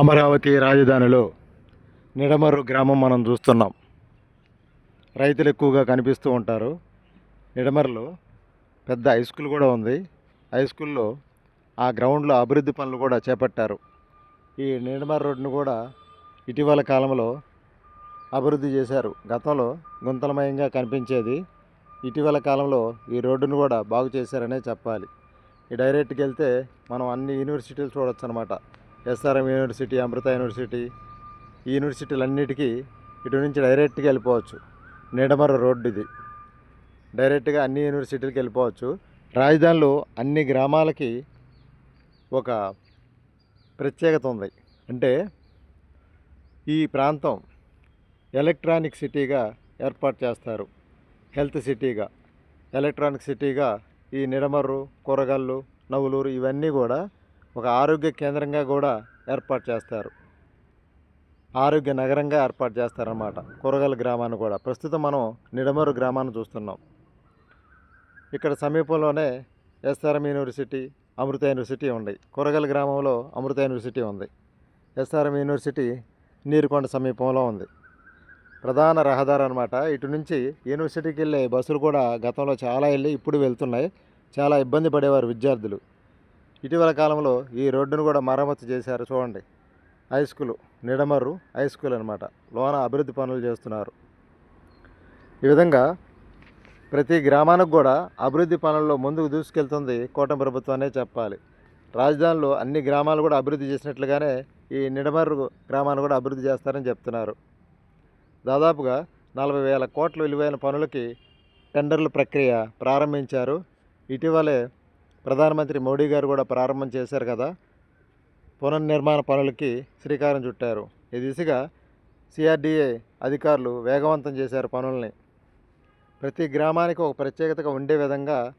అమరావతి రాజధానిలో నిడమర్రు గ్రామం మనం చూస్తున్నాం. రైతులు ఎక్కువగా కనిపిస్తూ ఉంటారు. నిడమర్రులో పెద్ద హై స్కూల్ కూడా ఉంది. హై స్కూల్లో ఆ గ్రౌండ్లో అభివృద్ధి పనులు కూడా చేపట్టారు. ఈ నిడమర రోడ్డును కూడా ఇటీవల కాలంలో అభివృద్ధి చేశారు. గతంలో గుంతలమయంగా కనిపించేది ఇటీవల కాలంలో ఈ రోడ్డును కూడా బాగు చేశారనే చెప్పాలి. ఈ డైరెక్ట్కి వెళ్తే మనం అన్ని యూనివర్సిటీలు చూడొచ్చు అనమాట ఎస్ఆర్ఎం యూనివర్సిటీ అమృత యూనివర్సిటీ ఈ యూనివర్సిటీలన్నిటికీ ఇటు నుంచి డైరెక్ట్గా వెళ్ళిపోవచ్చు. నిడమర రోడ్డు ఇది. డైరెక్ట్గా అన్ని యూనివర్సిటీలకు వెళ్ళిపోవచ్చు. రాజధానిలో అన్ని గ్రామాలకి ఒక ప్రత్యేకత ఉంది. అంటే ఈ ప్రాంతం ఎలక్ట్రానిక్ సిటీగా ఏర్పాటు చేస్తారు. హెల్త్ సిటీగా ఎలక్ట్రానిక్ సిటీగా ఈ నిడమర్రు కూరగాళ్ళు నవ్వులూరు ఇవన్నీ కూడా ఒక ఆరోగ్య కేంద్రంగా కూడా ఏర్పాటు చేస్తారు. ఆరోగ్య నగరంగా ఏర్పాటు చేస్తారన్నమాట. కూరగాయల గ్రామాన్ని కూడా. ప్రస్తుతం మనం నిడమూరు గ్రామాన్ని చూస్తున్నాం. ఇక్కడ సమీపంలోనే ఎస్ఆర్ఎం యూనివర్సిటీ అమృత యూనివర్సిటీ ఉన్నాయి కూరగాయల గ్రామంలో అమృత యూనివర్సిటీ ఉంది. ఎస్ఆర్ఎం యూనివర్సిటీ నీరుకొండ సమీపంలో ఉంది. ప్రధాన రహదారి అనమాట ఇటు నుంచి యూనివర్సిటీకి వెళ్ళే బస్సులు కూడా గతంలో చాలా వెళ్ళి ఇప్పుడు వెళ్తున్నాయి. చాలా ఇబ్బంది పడేవారు విద్యార్థులు. ఇటీవల కాలంలో ఈ రోడ్డును కూడా మరమ్మతు చేశారు చూడండి. High school Nidamarru high school అనమాట లోన అభివృద్ధి పనులు చేస్తున్నారు. ఈ విధంగా ప్రతి గ్రామానికి కూడా అభివృద్ధి పనుల్లో ముందుకు దూసుకెళ్తుంది కూటమి ప్రభుత్వానే చెప్పాలి. రాజధానిలో అన్ని గ్రామాలు కూడా అభివృద్ధి చేసినట్లుగానే ఈ నిడమర్రు గ్రామాన్ని కూడా అభివృద్ధి చేస్తారని చెప్తున్నారు. దాదాపుగా నలభై వేల కోట్ల విలువైన పనులకి టెండర్ల ప్రక్రియ ప్రారంభించారు. ఇటీవలే ప్రధానమంత్రి మోడీ గారు కూడా ప్రారంభం చేశారు కదా. పునర్నిర్మాణ పనులకి శ్రీకారం చుట్టారు. ఈ దిశగా సిఆర్డీఏ అధికారులు వేగవంతం చేశారు పనుల్ని. ప్రతి గ్రామానికి ఒక ప్రత్యేకతగా ఉండే విధంగా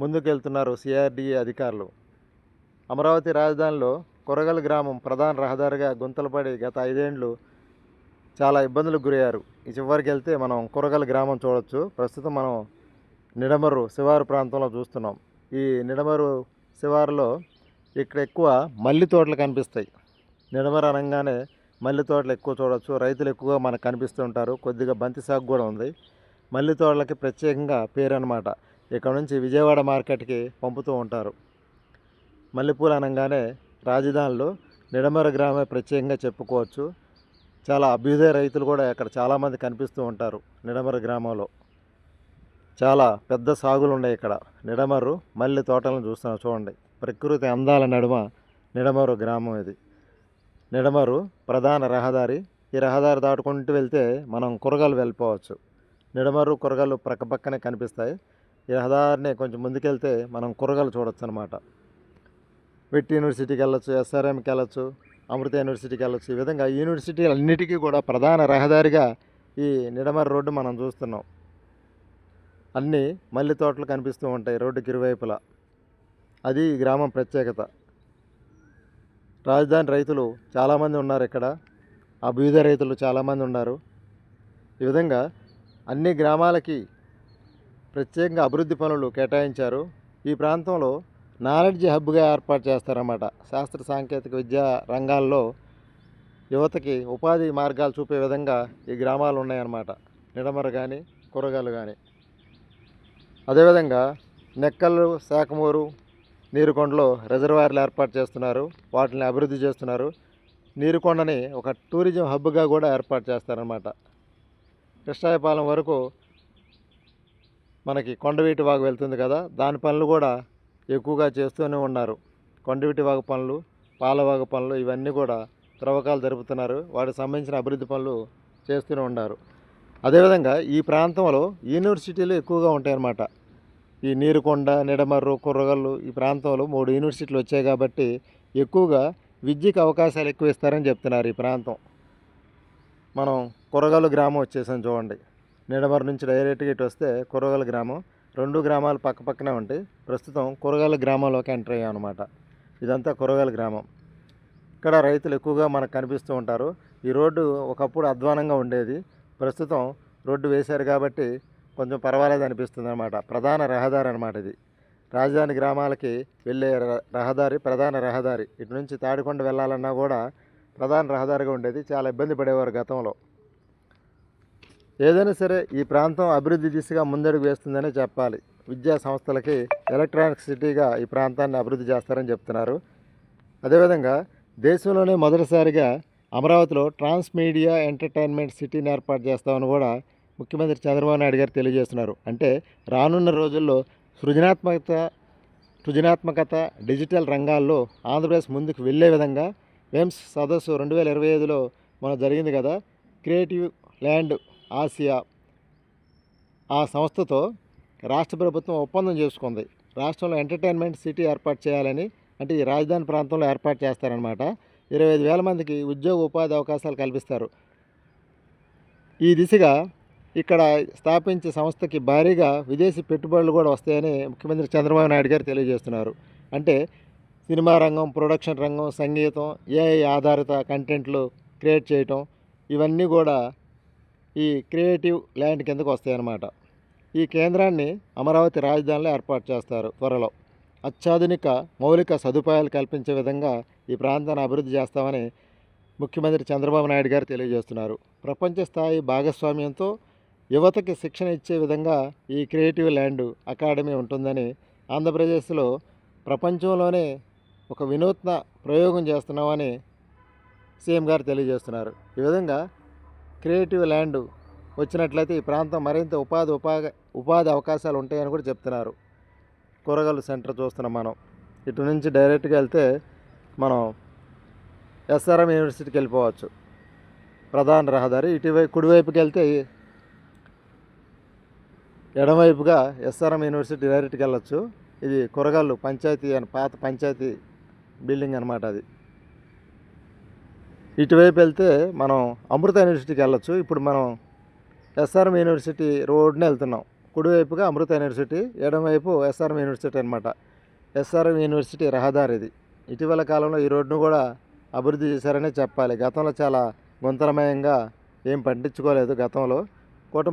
ముందుకెళ్తున్నారు సిఆర్డీఏ అధికారులు. అమరావతి రాజధానిలో కొరగల్ గ్రామం ప్రధాన రహదారిగా గుంతలు పడి గత ఐదేండ్లు చాలా ఇబ్బందులకు గురయ్యారు. ఈ చివరికి వెళ్తే మనం కొరగల్ గ్రామం చూడొచ్చు. ప్రస్తుతం మనం నిడమరు శివారు ప్రాంతంలో చూస్తున్నాం. ఈ నిడమరు శివారులో ఇక్కడ ఎక్కువ మల్లి తోటలు కనిపిస్తాయి. నిడమరు అనగానే మల్లి తోటలు ఎక్కువ చూడవచ్చు రైతులు ఎక్కువగా మనకు కనిపిస్తూ ఉంటారు. కొద్దిగా బంతి సాగు కూడా ఉంది. మల్లి తోటలకి ప్రత్యేకంగా పేరు అనమాట ఇక్కడ నుంచి విజయవాడ మార్కెట్కి పంపుతూ ఉంటారు. మల్లెపూలు అనగానే రాజధానిలో నిడమర గ్రామే ప్రత్యేకంగా చెప్పుకోవచ్చు. చాలా అభ్యుదయ రైతులు కూడా ఇక్కడ చాలామంది కనిపిస్తూ ఉంటారు నిడమర గ్రామంలో. చాలా పెద్ద సాగులు ఉన్నాయి ఇక్కడ. నిడమరు మల్లె తోటలను చూస్తున్నాం చూడండి. ప్రకృతి అందాల నడుమ నిడమరు గ్రామం ఇది. నిడమరు ప్రధాన రహదారి. ఈ రహదారి దాటుకుంటూ వెళ్తే మనం కూరగాయలు వెళ్ళిపోవచ్చు. నిడమరు కూరగాయలు ప్రక్కపక్కనే కనిపిస్తాయి. ఈ రహదారిని కొంచెం ముందుకెళ్తే మనం కూరగాయలు చూడొచ్చు అనమాట వెట్టి యూనివర్సిటీకి వెళ్ళొచ్చు ఎస్ఆర్ఎంకి వెళ్ళొచ్చు అమృత యూనివర్సిటీకి వెళ్ళొచ్చు. ఈ విధంగా యూనివర్సిటీ అన్నిటికీ కూడా ప్రధాన రహదారిగా ఈ నిడమర రోడ్డు మనం చూస్తున్నాం. అన్నీ మల్లె తోటలు కనిపిస్తూ ఉంటాయి రోడ్డుకి ఇరువైపులా. అది ఈ గ్రామం ప్రత్యేకత. రాజధాని రైతులు చాలామంది ఉన్నారు ఇక్కడ. అభ్యుద రైతులు చాలామంది ఉన్నారు. ఈ విధంగా అన్ని గ్రామాలకి ప్రత్యేకంగా అభివృద్ధి పనులు కేటాయించారు. ఈ ప్రాంతంలో నాలెడ్జ్ హబ్గా ఏర్పాటు చేస్తారన్నమాట. శాస్త్ర సాంకేతిక విద్యా రంగాల్లో యువతకి ఉపాధి మార్గాలు చూపే విధంగా ఈ గ్రామాలు ఉన్నాయన్నమాట. నిడమర కానీ కూరగాయలు కానీ అదేవిధంగా నెక్కల్లు శాఖమూరు నీరుకొండలో రిజర్వాయర్లు ఏర్పాటు చేస్తున్నారు. వాటిని అభివృద్ధి చేస్తున్నారు. నీరుకొండని ఒక టూరిజం హబ్గా కూడా ఏర్పాటు చేస్తారన్నమాట. కృష్ణాయపాలెం వరకు మనకి కొండవీటి వాగు వెళ్తుంది కదా దాని పనులు కూడా ఎక్కువగా చేస్తూనే ఉన్నారు. కొండవీటి వాగు పనులు పాలవాగు పనులు ఇవన్నీ కూడా త్రవ్వకాలు జరుపుతున్నారు. వాటికి సంబంధించిన అభివృద్ధి పనులు చేస్తూనే ఉన్నారు. అదేవిధంగా ఈ ప్రాంతంలో యూనివర్సిటీలు ఎక్కువగా ఉంటాయన్నమాట. ఈ నీరుకొండ నిడమర్రు కుర్రగల్లు ఈ ప్రాంతంలో మూడు యూనివర్సిటీలు వచ్చాయి కాబట్టి ఎక్కువగా విద్యకు అవకాశాలు ఎక్కువ ఇస్తారని చెప్తున్నారు ఈ ప్రాంతం. మనం కుర్రగల్లు గ్రామం వచ్చేసాం చూడండి. నిడమర్రు నుంచి డైరెక్ట్గా ఇటు వస్తే కుర్రగల్లు గ్రామం రెండు గ్రామాలు పక్క పక్కనే ఉంటాయి. ప్రస్తుతం కూరగాయల గ్రామంలోకి ఎంటర్ అయ్యాం అనమాట ఇదంతా కూరగాయల గ్రామం. ఇక్కడ రైతులు ఎక్కువగా మనకు కనిపిస్తూ ఉంటారు. ఈ రోడ్డు ఒకప్పుడు అధ్వానంగా ఉండేది. ప్రస్తుతం రోడ్డు వేశారు కాబట్టి కొంచెం పర్వాలేదు అనిపిస్తుంది అనమాట ప్రధాన రహదారి అనమాట ఇది. రాజధాని గ్రామాలకి వెళ్ళే రహదారి ప్రధాన రహదారి. ఇటు నుంచి తాడికొండ వెళ్ళాలన్నా కూడా ప్రధాన రహదారిగా ఉండేది. చాలా ఇబ్బంది పడేవారు గతంలో. ఏదైనా సరే ఈ ప్రాంతం అభివృద్ధి దిశగా ముందడుగు వేస్తుందనే చెప్పాలి. విద్యా సంస్థలకి ఎలక్ట్రానిక్ సిటీగా ఈ ప్రాంతాన్ని అభివృద్ధి చేస్తారని చెప్తున్నారు. అదేవిధంగా దేశంలోనే మొదటిసారిగా అమరావతిలో ట్రాన్స్ మీడియా ఎంటర్టైన్మెంట్ సిటీని ఏర్పాటు చేస్తామని కూడా ముఖ్యమంత్రి చంద్రబాబు నాయుడు గారు తెలియజేస్తున్నారు. అంటే రానున్న రోజుల్లో సృజనాత్మకత సృజనాత్మకత డిజిటల్ రంగాల్లో ఆంధ్రప్రదేశ్ ముందుకు వెళ్ళే విధంగా వెమ్స్ సదస్సు రెండు వేల ఇరవై ఐదులో మనం జరిగింది కదా? క్రియేటివ్ ల్యాండ్ ఆసియా ఆ సంస్థతో రాష్ట్ర ప్రభుత్వం ఒప్పందం చేసుకుంది. రాష్ట్రంలో ఎంటర్టైన్మెంట్ సిటీ ఏర్పాటు చేయాలని అంటే ఈ రాజధాని ప్రాంతంలో ఏర్పాటు చేస్తారనమాట ఇరవై ఐదు వేల మందికి ఉద్యోగ ఉపాధి అవకాశాలు కల్పిస్తారు. ఈ దిశగా ఇక్కడ స్థాపించే సంస్థకి భారీగా విదేశీ పెట్టుబడులు కూడా వస్తాయని ముఖ్యమంత్రి చంద్రబాబు నాయుడు గారు తెలియజేస్తున్నారు. అంటే సినిమా రంగం ప్రొడక్షన్ రంగం సంగీతం ఏఐ ఆధారిత కంటెంట్లు క్రియేట్ చేయటం ఇవన్నీ కూడా ఈ క్రియేటివ్ ల్యాండ్ కిందకు వస్తాయన్నమాట. ఈ కేంద్రాన్ని అమరావతి రాజధానిలో ఏర్పాటు చేస్తారు త్వరలో. అత్యాధునిక మౌలిక సదుపాయాలు కల్పించే విధంగా ఈ ప్రాంతాన్ని అభివృద్ధి చేస్తామని ముఖ్యమంత్రి చంద్రబాబు నాయుడు గారు తెలియజేస్తున్నారు. ప్రపంచ స్థాయి భాగస్వామ్యంతో యువతకి శిక్షణ ఇచ్చే విధంగా ఈ క్రియేటివ్ ల్యాండ్ అకాడమీ ఉంటుందని ఆంధ్రప్రదేశ్లో ప్రపంచంలోనే ఒక వినూత్న ప్రయోగం చేస్తున్నామని సీఎం గారు తెలియజేస్తున్నారు. ఈ విధంగా క్రియేటివ్ ల్యాండ్ వచ్చినట్లయితే ఈ ప్రాంతం మరింత ఉపాధి ఉపాధి ఉపాధి అవకాశాలు ఉంటాయని కూడా చెప్తున్నారు. కూరగాయల సెంటర్ చూస్తున్నాం మనం. ఇటు నుంచి డైరెక్ట్గా వెళ్తే మనం ఎస్ఆర్ఎం యూనివర్సిటీకి వెళ్ళిపోవచ్చు. ప్రధాన రహదారి. ఇటువైపు కుడివైపుకి వెళ్తే ఎడమవైపుగా ఎస్ఆర్ఎం యూనివర్సిటీ డైరెక్ట్కి వెళ్ళొచ్చు. ఇది కూరగాయలు పంచాయతీ అని పాత పంచాయతీ బిల్డింగ్ అనమాట అది. ఇటువైపు వెళ్తే మనం అమృత యూనివర్సిటీకి వెళ్ళొచ్చు. ఇప్పుడు మనం ఎస్ఆర్ఎం యూనివర్సిటీ రోడ్ని వెళ్తున్నాం. కుడివైపుగా అమృత యూనివర్సిటీ ఎడమవైపు ఎస్ఆర్ఎం యూనివర్సిటీ అనమాట ఎస్ఆర్ఎం యూనివర్సిటీ రహదారి ఇది ఇటీవల కాలంలో ఈ రోడ్డును కూడా అభివృద్ధి చేశారనే చెప్పాలి. గతంలో చాలా గుంతలమయంగా ఏం పట్టించుకోలేదు గతంలో. కూటమి